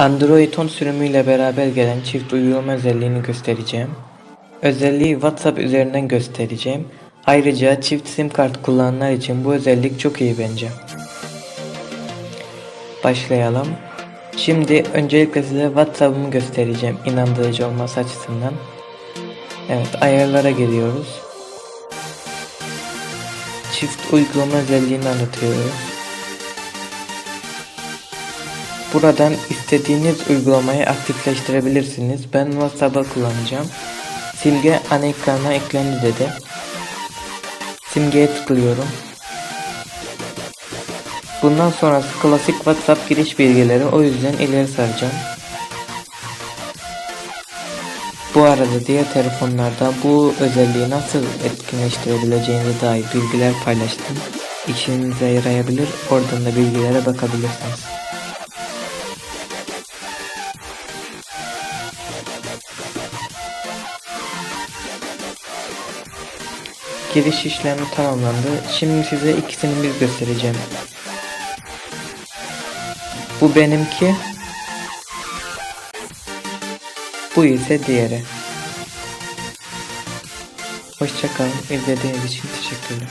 Android 10 sürümüyle beraber gelen çift uygulama özelliğini göstereceğim. Özelliği WhatsApp üzerinden göstereceğim. Ayrıca çift sim kart kullananlar için bu özellik çok iyi bence. Başlayalım. Şimdi öncelikle size WhatsApp'ımı göstereceğim inandırıcı olması açısından. Evet ayarlara geliyoruz. Çift uygulama özelliğini anlatıyoruz. Buradan istediğiniz uygulamayı aktifleştirebilirsiniz. Ben WhatsApp'ı kullanacağım. Simge ana ekrana eklendi dedi. Simgeye tıklıyorum. Bundan sonrası klasik WhatsApp giriş bilgileri o yüzden ileri saracağım. Bu arada diğer telefonlarda bu özelliği nasıl etkinleştirebileceğinize dair bilgiler paylaştım. İşinize yarayabilir. Oradan da bilgilere bakabilirsiniz. Giriş işlemi tamamlandı. Şimdi size ikisini bir göstereceğim. Bu benimki. Bu ise diğeri. Hoşçakalın. İzlediğiniz için teşekkürler.